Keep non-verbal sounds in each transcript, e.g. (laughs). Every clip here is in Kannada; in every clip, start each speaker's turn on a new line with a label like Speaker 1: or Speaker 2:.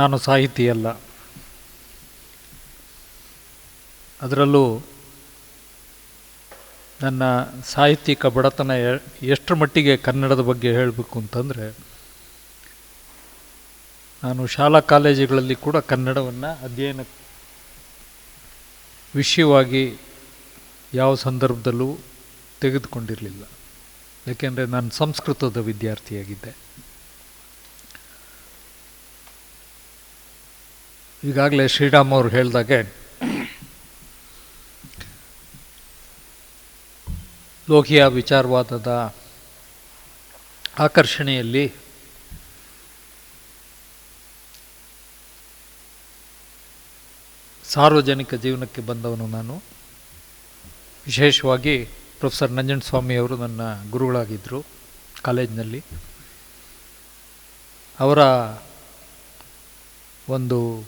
Speaker 1: ನಾನು ಸಾಹಿತಿಯಲ್ಲ. ಅದರಲ್ಲೂ ನನ್ನ ಸಾಹಿತ್ಯಿಕ ಬಡತನ ಎಷ್ಟರ ಮಟ್ಟಿಗೆ ಕನ್ನಡದ ಬಗ್ಗೆ ಹೇಳಬೇಕು ಅಂತಂದರೆ, ನಾನು ಶಾಲಾ ಕಾಲೇಜುಗಳಲ್ಲಿ ಕೂಡ ಕನ್ನಡವನ್ನು ಅಧ್ಯಯನ ವಿಷಯವಾಗಿ ಯಾವ ಸಂದರ್ಭದಲ್ಲೂ ತೆಗೆದುಕೊಂಡಿರಲಿಲ್ಲ. ಯಾಕೆಂದರೆ ನಾನು ಸಂಸ್ಕೃತದ ವಿದ್ಯಾರ್ಥಿಯಾಗಿದ್ದೆ. ಈಗಾಗಲೇ ಶ್ರೀರಾಮ್ ಅವರು ಹೇಳಿದಾಗೆ, ಲೋಕಿಯ ವಿಚಾರವಾದದ ಆಕರ್ಷಣೆಯಲ್ಲಿ ಸಾರ್ವಜನಿಕ ಜೀವನಕ್ಕೆ ಬಂದವನು ನಾನು. ವಿಶೇಷವಾಗಿ ಪ್ರೊಫೆಸರ್ ನಂಜನಸ್ವಾಮಿಯವರು ನನ್ನ ಗುರುಗಳಾಗಿದ್ದರು ಕಾಲೇಜಿನಲ್ಲಿ. ಅವರ ಒಂದು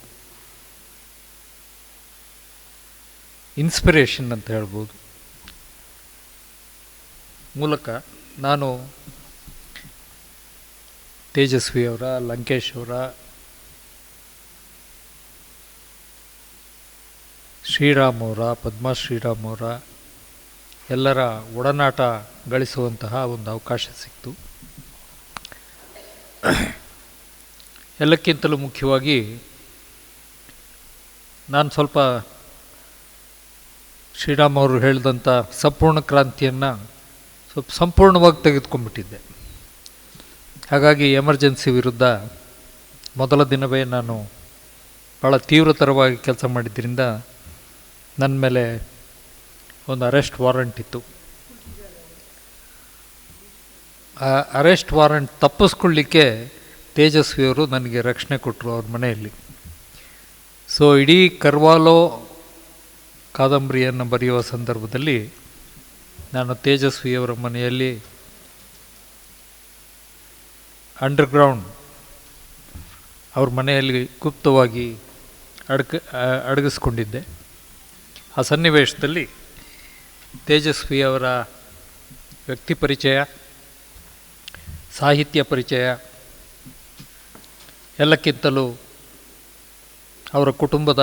Speaker 1: ಇನ್ಸ್ಪಿರೇಷನ್ ಅಂತ ಹೇಳ್ಬೋದು. ಮೂಲಕ ನಾನು ತೇಜಸ್ವಿ ಅವರ, ಲಂಕೇಶ್ ಅವರ, ಶ್ರೀರಾಮ್ ಅವರ, ಪದ್ಮಾ ಶ್ರೀರಾಮ್ ಅವರ ಎಲ್ಲರ ಒಡನಾಟ ಗಳಿಸುವಂತಹ ಒಂದು ಅವಕಾಶ ಸಿಕ್ತು. ಎಲ್ಲಕ್ಕಿಂತಲೂ ಮುಖ್ಯವಾಗಿ ನಾನು ಸ್ವಲ್ಪ ಶ್ರೀರಾಮ್ ಅವರು ಹೇಳಿದಂಥ ಸಂಪೂರ್ಣ ಕ್ರಾಂತಿಯನ್ನು ಸ್ವಲ್ಪ ಸಂಪೂರ್ಣವಾಗಿ ತೆಗೆದುಕೊಂಡ್ಬಿಟ್ಟಿದ್ದೆ. ಹಾಗಾಗಿ ಎಮರ್ಜೆನ್ಸಿ ವಿರುದ್ಧ ಮೊದಲ ದಿನವೇ ನಾನು ಭಾಳ ತೀವ್ರತರವಾಗಿ ಕೆಲಸ ಮಾಡಿದ್ದರಿಂದ ನನ್ನ ಮೇಲೆ ಒಂದು ಅರೆಸ್ಟ್ ವಾರಂಟ್ ಇತ್ತು. ಆ ಅರೆಸ್ಟ್ ವಾರಂಟ್ ತಪ್ಪಿಸ್ಕೊಳ್ಳಿಕ್ಕೆ ತೇಜಸ್ವಿಯವರು ನನಗೆ ರಕ್ಷಣೆ ಕೊಟ್ಟರು ಅವ್ರ ಮನೆಯಲ್ಲಿ. ಸೊ ಇಡೀ ಕರ್ವಾಲೋ ಕಾದಂಬರಿಯನ್ನು ಬರೆಯುವ ಸಂದರ್ಭದಲ್ಲಿ ನಾನು ತೇಜಸ್ವಿಯವರ ಮನೆಯಲ್ಲಿ ಅಂಡರ್ಗ್ರೌಂಡ್ ಅವ್ರ ಮನೆಯಲ್ಲಿ ಗುಪ್ತವಾಗಿ ಅಡಕ ಅಡಗಿಸ್ಕೊಂಡಿದ್ದೆ. ಆ ಸನ್ನಿವೇಶದಲ್ಲಿ ತೇಜಸ್ವಿಯವರ ವ್ಯಕ್ತಿ ಪರಿಚಯ, ಸಾಹಿತ್ಯ ಪರಿಚಯ, ಎಲ್ಲಕ್ಕಿಂತಲೂ ಅವರ ಕುಟುಂಬದ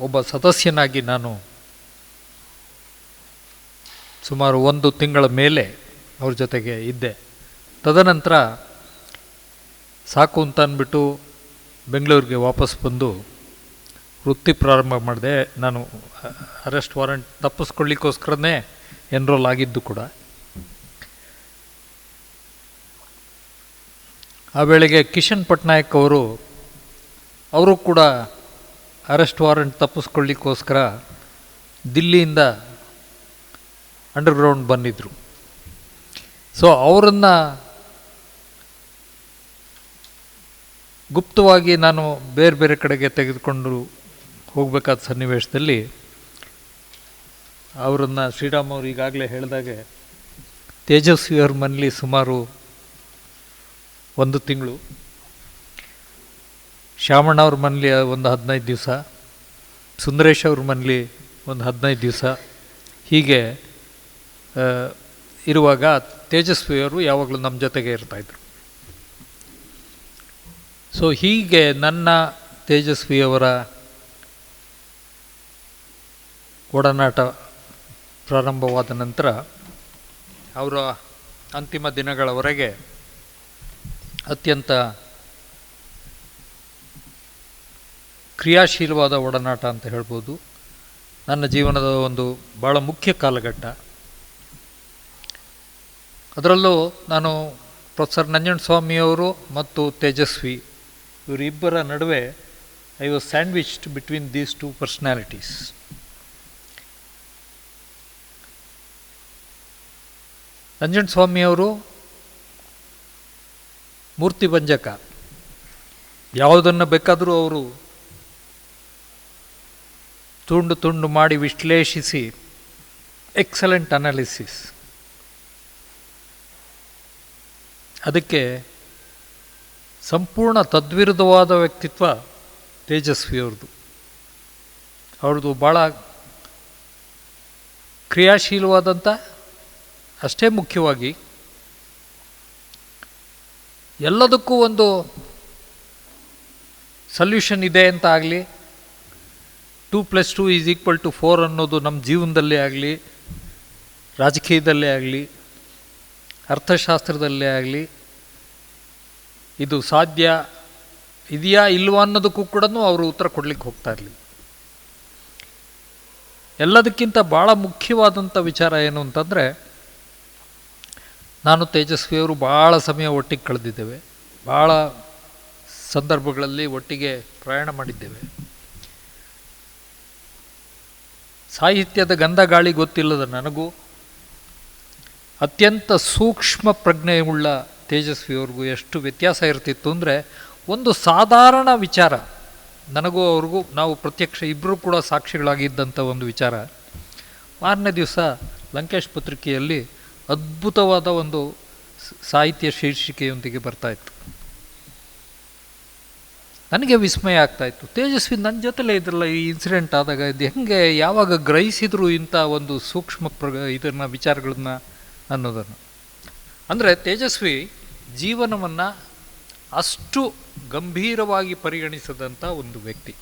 Speaker 1: ಒಬ್ಬ ಸದಸ್ಯನಾಗಿ ನಾನು ಸುಮಾರು ಒಂದು ತಿಂಗಳ ಮೇಲೆ ಅವ್ರ ಜೊತೆಗೆ ಇದ್ದೆ. ತದನಂತರ ಸಾಕು ಅಂತ ಅಂದ್ಬಿಟ್ಟು ಬೆಂಗಳೂರಿಗೆ ವಾಪಸ್ ಬಂದು ವೃತ್ತಿ ಪ್ರಾರಂಭ ಮಾಡಿದೆ. ನಾನು ಅರೆಸ್ಟ್ ವಾರೆಂಟ್ ತಪ್ಪಿಸ್ಕೊಳ್ಳಿಕ್ಕೋಸ್ಕರನೇ ಎನ್ರೋಲ್ ಆಗಿದ್ದು ಕೂಡ. ಆ ವೇಳೆಗೆ ಕಿಶನ್ ಪಟ್ನಾಯಕ್ ಅವರು ಅವರು ಕೂಡ ಅರೆಸ್ಟ್ ವಾರೆಂಟ್ ತಪ್ಪಿಸ್ಕೊಳ್ಳಿಕ್ಕೋಸ್ಕರ ದಿಲ್ಲಿಯಿಂದ ಅಂಡರ್ಗ್ರೌಂಡ್ ಬಂದಿದ್ದರು ಸೊ ಅವರನ್ನು ಗುಪ್ತವಾಗಿ ನಾನು ಬೇರೆ ಬೇರೆ ಕಡೆಗೆ ತೆಗೆದುಕೊಂಡು ಹೋಗಬೇಕಾದ ಸನ್ನಿವೇಶದಲ್ಲಿ ಅವರನ್ನು ಶ್ರೀರಾಮ್ ಅವರು ಈಗಾಗಲೇ ಹೇಳಿದಾಗೆ ತೇಜಸ್ವಿಯವ್ರ ಮನೇಲಿ ಸುಮಾರು ಒಂದು ತಿಂಗಳು. ಶ್ಯಾಮಣ್ಣ ಅವ್ರ ಮನೇಲಿ ಒಂದು ಹದಿನೈದು ದಿವಸ, ಸುಂದರೇಶ್ ಅವ್ರ ಮನೇಲಿ ಒಂದು ಹದಿನೈದು ದಿವಸ. ಹೀಗೆ ಇರುವಾಗ ತೇಜಸ್ವಿಯವರು ಯಾವಾಗಲೂ ನಮ್ಮ ಜೊತೆಗೆ ಇರ್ತಾಯಿದ್ರು ಸೊ ಹೀಗೆ ನನ್ನ ತೇಜಸ್ವಿಯವರ ಒಡನಾಟ ಪ್ರಾರಂಭವಾದ ನಂತರ ಅವರ ಅಂತಿಮ ದಿನಗಳವರೆಗೆ ಅತ್ಯಂತ ಕ್ರಿಯಾಶೀಲವಾದ ಒಡನಾಟ ಅಂತ ಹೇಳ್ಬೋದು. ನನ್ನ ಜೀವನದ ಒಂದು ಭಾಳ ಮುಖ್ಯ ಕಾಲಘಟ್ಟ. ಅದರಲ್ಲೂ ನಾನು ಪ್ರೊಫೆಸರ್ ನಂಜನಸ್ವಾಮಿಯವರು ಮತ್ತು ತೇಜಸ್ವಿ ಇವರಿಬ್ಬರ ನಡುವೆ I was sandwiched between these two personalities. ನಂಜನಸ್ವಾಮಿಯವರು ಮೂರ್ತಿ ಭಂಜಕ. ಯಾವುದನ್ನು ಬೇಕಾದರೂ ಅವರು ತುಂಡು ತುಂಡು ಮಾಡಿ ವಿಶ್ಲೇಷಿಸಿ ಎಕ್ಸಲೆಂಟ್ ಅನಾಲಿಸಿಸ್ ಅದಕ್ಕೆ ಸಂಪೂರ್ಣ ತದ್ವಿರುದ್ಧವಾದ ವ್ಯಕ್ತಿತ್ವ ತೇಜಸ್ವಿಯವ್ರದ್ದು. ಅವ್ರದ್ದು ಭಾಳ ಕ್ರಿಯಾಶೀಲವಾದಂಥ, ಅಷ್ಟೇ ಮುಖ್ಯವಾಗಿ ಎಲ್ಲದಕ್ಕೂ ಒಂದು ಸಲ್ಯೂಷನ್ ಇದೆ ಅಂತ ಆಗಲಿ, two plus two is equal to four ಅನ್ನೋದು ನಮ್ಮ ಜೀವನದಲ್ಲೇ ಆಗಲಿ, ರಾಜಕೀಯದಲ್ಲೇ ಆಗಲಿ, ಅರ್ಥಶಾಸ್ತ್ರದಲ್ಲೇ ಆಗಲಿ ಇದು ಸಾಧ್ಯ ಇದೆಯಾ ಇಲ್ವಾ ಅನ್ನೋದಕ್ಕೂ ಕೂಡ ಅವರು ಉತ್ತರ ಕೊಡಲಿಕ್ಕೆ ಹೋಗ್ತಾ ಇರಲಿಲ್ಲ ಎಲ್ಲದಕ್ಕಿಂತ ಭಾಳ ಮುಖ್ಯವಾದಂಥ ವಿಚಾರ ಏನು ಅಂತಂದರೆ, ನಾನು ತೇಜಸ್ವಿಯವರು ಭಾಳ ಸಮಯ ಒಟ್ಟಿಗೆ ಕಳೆದಿದ್ದೇವೆ. ಭಾಳ ಸಂದರ್ಭಗಳಲ್ಲಿ ಒಟ್ಟಿಗೆ ಪ್ರಯಾಣ ಮಾಡಿದ್ದೇವೆ. ಸಾಹಿತ್ಯದ ಗಂಧ ಗಾಳಿ ಗೊತ್ತಿಲ್ಲದ ನನಗೂ, ಅತ್ಯಂತ ಸೂಕ್ಷ್ಮ ಪ್ರಜ್ಞೆಯುಳ್ಳ ತೇಜಸ್ವಿಯವ್ರಿಗೂ ಎಷ್ಟು ವ್ಯತ್ಯಾಸ ಇರ್ತಿತ್ತು ಅಂದರೆ ಒಂದು ಸಾಧಾರಣ ವಿಚಾರ, ನನಗೂ ಅವ್ರಿಗೂ ನಾವು ಪ್ರತ್ಯಕ್ಷ ಇಬ್ಬರೂ ಕೂಡ ಸಾಕ್ಷಿಗಳಾಗಿದ್ದಂಥ ಒಂದು ವಿಚಾರ. ಮಾರನೇ ದಿವಸ ಲಂಕೇಶ್ ಪತ್ರಿಕೆಯಲ್ಲಿ ಅದ್ಭುತವಾದ ಒಂದು ಸಾಹಿತ್ಯ ಶೀರ್ಷಿಕೆಯೊಂದಿಗೆ ಬರ್ತಾಯಿತ್ತು ನನಗೆ ವಿಸ್ಮಯ ಆಗ್ತಾಯಿತ್ತು ತೇಜಸ್ವಿ ನನ್ನ ಜೊತೆಲೇ ಇದ್ರಲ್ಲ ಈ ಇನ್ಸಿಡೆಂಟ್ ಆದಾಗ ಇದು ಹೆಂಗೆ ಯಾವಾಗ ಗ್ರಹಿಸಿದ್ರು ಇಂಥ ಒಂದು ಸೂಕ್ಷ್ಮ ಪ್ರ ಇದನ್ನು, ವಿಚಾರಗಳನ್ನ ಅನ್ನೋದನ್ನು. ಅಂದರೆ ತೇಜಸ್ವಿ ಜೀವನವನ್ನು ಅಷ್ಟು ಗಂಭೀರವಾಗಿ ಪರಿಗಣಿಸದಂಥ ಒಂದು ವ್ಯಕ್ತಿ.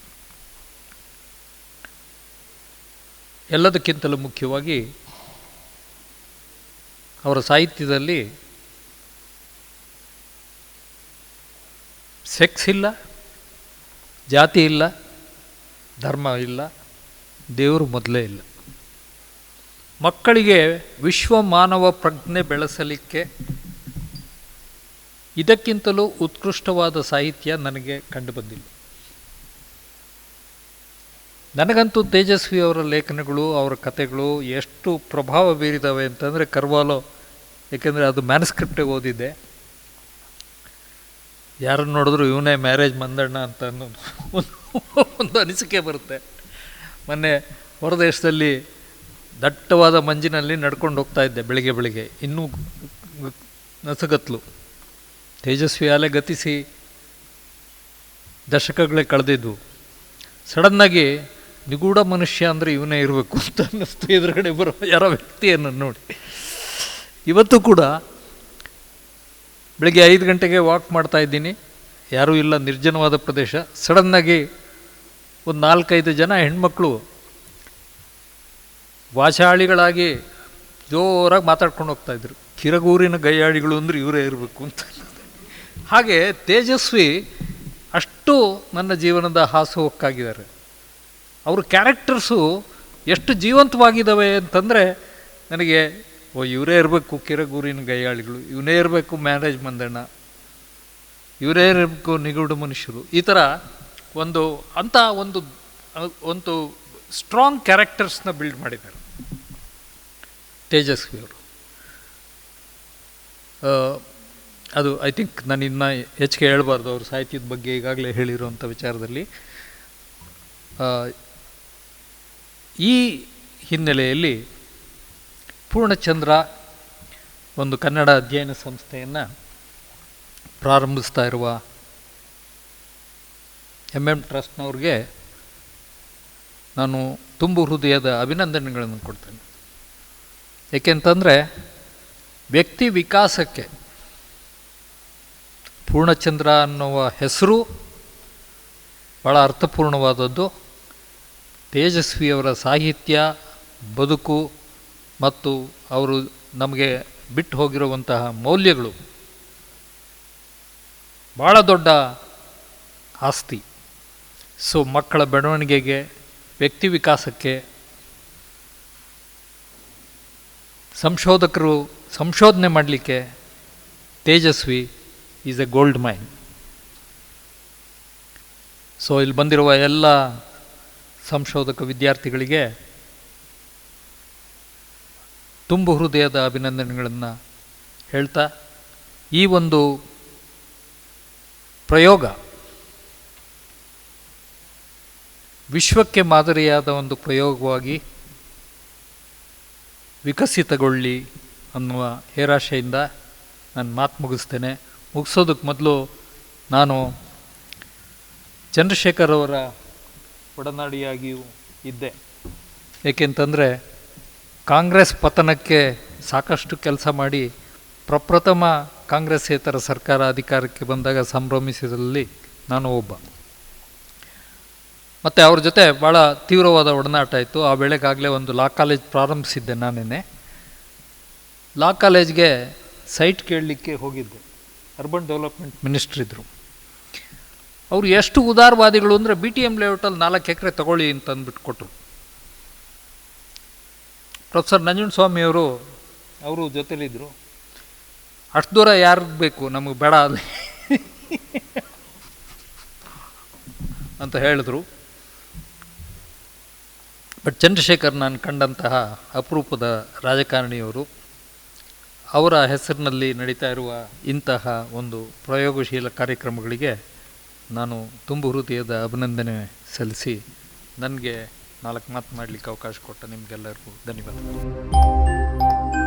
Speaker 1: ಎಲ್ಲದಕ್ಕಿಂತಲೂ ಮುಖ್ಯವಾಗಿ ಅವರ ಸಾಹಿತ್ಯದಲ್ಲಿ ಸೆಕ್ಸ್ ಇಲ್ಲ, ಜಾತಿ ಇಲ್ಲ, ಧರ್ಮ ಇಲ್ಲ, ದೇವರು ಮೊದಲೇ ಇಲ್ಲ. ಮಕ್ಕಳಿಗೆ ವಿಶ್ವ ಮಾನವ ಪ್ರಜ್ಞೆ ಬೆಳೆಸಲಿಕ್ಕೆ ಇದಕ್ಕಿಂತಲೂ ಉತ್ಕೃಷ್ಟವಾದ ಸಾಹಿತ್ಯ ನನಗೆ ಕಂಡುಬಂದಿಲ್ಲ. ನನಗಂತೂ ತೇಜಸ್ವಿ ಅವರ ಲೇಖನಗಳು, ಅವರ ಕಥೆಗಳು ಎಷ್ಟು ಪ್ರಭಾವ ಬೀರಿದಾವೆ ಅಂತಂದರೆ ಕರ್ವಾಲೋ, ಏಕೆಂದರೆ ಅದು ಮ್ಯಾನ್ಸ್ಕ್ರಿಪ್ಟೇ ಓದಿದ್ದೆ. ಯಾರನ್ನು ನೋಡಿದ್ರು ಇವನೇ ಮ್ಯಾರೇಜ್ ಮಂದಣ್ಣ ಅಂತ ಒಂದು ಅನಿಸಿಕೆ ಬರುತ್ತೆ. ಮೊನ್ನೆ ಹೊರದೇಶದಲ್ಲಿ ದಟ್ಟವಾದ ಮಂಜಿನಲ್ಲಿ ನಡ್ಕೊಂಡು ಹೋಗ್ತಾ ಇದ್ದೆ ಬೆಳಿಗ್ಗೆ ಬೆಳಿಗ್ಗೆ. ಇನ್ನೂ ನಸಗತ್ಲು. ತೇಜಸ್ವಿ ಅಲೆ ಗತಿಸಿ ದಶಕಗಳೇ ಕಳೆದಿದ್ದು. ಸಡನ್ನಾಗಿ ನಿಗೂಢ ಮನುಷ್ಯ ಅಂದರೆ ಇವನೇ ಇರಬೇಕು ಅಂತ ಅನ್ನಿಸ್ತು. ಎದುರುಗಡೆ ಬರೋ ಯಾರೋ ವ್ಯಕ್ತಿಯನ್ನು ನೋಡಿ. ಇವತ್ತು ಕೂಡ ಬೆಳಗ್ಗೆ ಐದು ಗಂಟೆಗೆ ವಾಕ್ ಮಾಡ್ತಾ ಇದ್ದೀನಿ. ಯಾರೂ ಇಲ್ಲ, ನಿರ್ಜನವಾದ ಪ್ರದೇಶ. ಸಡನ್ನಾಗಿ ಒಂದು ನಾಲ್ಕೈದು ಜನ ಹೆಣ್ಮಕ್ಳು ವಾಚಾಳಿಗಳಾಗಿ ಜೋರಾಗಿ ಮಾತಾಡ್ಕೊಂಡು ಹೋಗ್ತಾ ಇದ್ರು. ಕಿರಗೂರಿನ ಗೈಯಾಳಿಗಳು ಅಂದರೆ ಇವರೇ ಇರಬೇಕು ಅಂತ. ಹಾಗೆ ತೇಜಸ್ವಿ ಅಷ್ಟು ನನ್ನ ಜೀವನದ ಹಾಸುಹೊಕ್ಕಾಗಿದ್ದಾರೆ. ಅವ್ರ ಕ್ಯಾರೆಕ್ಟರ್ಸು ಎಷ್ಟು ಜೀವಂತವಾಗಿದ್ದಾವೆ ಅಂತಂದರೆ ನನಗೆ, ಓ, ಇವರೇ ಇರಬೇಕು ಕಿರಗೂರಿನ ಗೈಯಾಳಿಗಳು, ಇವನೇ ಇರಬೇಕು ಮ್ಯಾರೇಜ್ ಮಂದಣ್ಣ, ಇವರೇ ಇರಬೇಕು ನಿಗೂಢ ಮನುಷ್ಯರು. ಈ ಥರ ಒಂದು, ಅಂಥ ಒಂದು ಒಂದು ಸ್ಟ್ರಾಂಗ್ ಕ್ಯಾರೆಕ್ಟರ್ಸ್ನ ಬಿಲ್ಡ್ ಮಾಡಿದ್ದಾರೆ. ತೇಜಸ್ವಿ ಅವರು. ಅದು ಐ ಥಿಂಕ್ ನಾನು ಇನ್ನೂ ಹೆಚ್ಚಿಗೆ ಹೇಳಬಾರ್ದು ಅವರು ಸಾಹಿತ್ಯದ ಬಗ್ಗೆ ಈಗಾಗಲೇ ಹೇಳಿರುವಂಥ ವಿಚಾರದಲ್ಲಿ. ಈ ಹಿನ್ನೆಲೆಯಲ್ಲಿ ಪೂರ್ಣಚಂದ್ರ ಒಂದು ಕನ್ನಡ ಅಧ್ಯಯನ ಸಂಸ್ಥೆಯನ್ನು ಪ್ರಾರಂಭಿಸ್ತಾ ಇರುವ ಎಂ ಎಂ ಟ್ರಸ್ಟ್ನವ್ರಿಗೆ ನಾನು ತುಂಬು ಹೃದಯದ ಅಭಿನಂದನೆಗಳನ್ನು ಕೊಡ್ತೇನೆ. ಏಕೆಂತಂದರೆ ವ್ಯಕ್ತಿ ವಿಕಾಸಕ್ಕೆ ಪೂರ್ಣಚಂದ್ರ ಅನ್ನುವ ಹೆಸರು ಭಾಳ ಅರ್ಥಪೂರ್ಣವಾದದ್ದು. ತೇಜಸ್ವಿಯವರ ಸಾಹಿತ್ಯ, ಬದುಕು ಮತ್ತು ಅವರು ನಮಗೆ ಬಿಟ್ಟು ಹೋಗಿರುವಂತಹ ಮೌಲ್ಯಗಳು ಭಾಳ ದೊಡ್ಡ ಆಸ್ತಿ. ಸೊ ಮಕ್ಕಳ ಬೆಳವಣಿಗೆಗೆ, ವ್ಯಕ್ತಿ ವಿಕಾಸಕ್ಕೆ ಸಂಶೋಧಕರು ಸಂಶೋಧನೆ ಮಾಡಲಿಕ್ಕೆ Tejaswi is a gold mine so ಇಲ್ಲಿ ಬಂದಿರುವ ಎಲ್ಲ ಸಂಶೋಧಕ ವಿದ್ಯಾರ್ಥಿಗಳಿಗೆ ತುಂಬು ಹೃದಯದ ಅಭಿನಂದನೆಗಳನ್ನು ಹೇಳ್ತಾ, ಈ ಒಂದು ಪ್ರಯೋಗ ವಿಶ್ವಕ್ಕೆ ಮಾದರಿಯಾದ ಒಂದು ಪ್ರಯೋಗವಾಗಿ ವಿಕಸಿತಗೊಳ್ಳಿ ಅನ್ನುವ ಹೇರಾಶೆಯಿಂದ ನಾನು ಮಾತು ಮುಗಿಸ್ತೇನೆ. ಮುಗಿಸೋದಕ್ಕೆ ಮೊದಲು ನಾನು ಚಂದ್ರಶೇಖರ್ ಅವರ ಒಡನಾಡಿಯಾಗಿಯೂ ಇದ್ದೆ. ಏಕೆಂತಂದರೆ ಕಾಂಗ್ರೆಸ್ ಪತನಕ್ಕೆ ಸಾಕಷ್ಟು ಕೆಲಸ ಮಾಡಿ ಪ್ರಪ್ರಥಮ ಕಾಂಗ್ರೆಸ್ಸೇತರ ಸರ್ಕಾರ ಅಧಿಕಾರಕ್ಕೆ ಬಂದಾಗ ಸಂಭ್ರಮಿಸಿದಲ್ಲಿ ನಾನು ಒಬ್ಬ. ಮತ್ತು ಅವ್ರ ಜೊತೆ ಭಾಳ ತೀವ್ರವಾದ ಒಡನಾಟ ಇತ್ತು ಆ ವೇಳೆಗಾಗಲೇ ಒಂದು ಲಾ ಕಾಲೇಜ್ ಪ್ರಾರಂಭಿಸಿದ್ದೆ ನಾನೇನೆ ಲಾ ಕಾಲೇಜ್ಗೆ ಸೈಟ್ ಕೇಳಲಿಕ್ಕೆ ಹೋಗಿದ್ದೆ. ಅರ್ಬನ್ ಡೆವಲಪ್ಮೆಂಟ್ ಮಿನಿಸ್ಟ್ರ್ ಇದ್ದರು ಅವರು ಎಷ್ಟು ಉದಾರವಾದಿಗಳು ಅಂದರೆ ಬಿ ಟಿ ಎಂ ಲೇಔಟಲ್ಲಿ ನಾಲ್ಕು ಎಕರೆ ತಗೊಳ್ಳಿ ಅಂತ ಅಂದ್ಬಿಟ್ಟು ಕೊಟ್ಟರು ಪ್ರೊಫೆಸರ್ ನಂಜುಂಡಸ್ವಾಮಿಯವರು ಅವರು ಜೊತೆಲಿದ್ದರು ಅಷ್ಟು ದೂರ ಯಾರಿಗೆ ಬೇಕು? ನಮಗೆ ಬೇಡ ಅಲ್ಲಿ. (laughs) ಅಂತ ಹೇಳಿದ್ರು. ಬಟ್ ಚಂದ್ರಶೇಖರ್ ನಾನು ಕಂಡಂತಹ ಅಪರೂಪದ ರಾಜಕಾರಣಿಯವರು, ಅವರ ಹೆಸರಿನಲ್ಲಿ ನಡೀತಾ ಇರುವ ಇಂತಹ ಒಂದು ಪ್ರಯೋಗಶೀಲ ಕಾರ್ಯಕ್ರಮಗಳಿಗೆ ನಾನು ತುಂಬು ಹೃದಯದ ಅಭಿನಂದನೆ ಸಲ್ಲಿಸಿ ನನಗೆ ನಾಲ್ಕು ಮಾತು ಮಾಡಲಿಕ್ಕೆ ಅವಕಾಶ ಕೊಟ್ಟ ನಿಮಗೆಲ್ಲರಿಗೂ ಧನ್ಯವಾದಗಳು.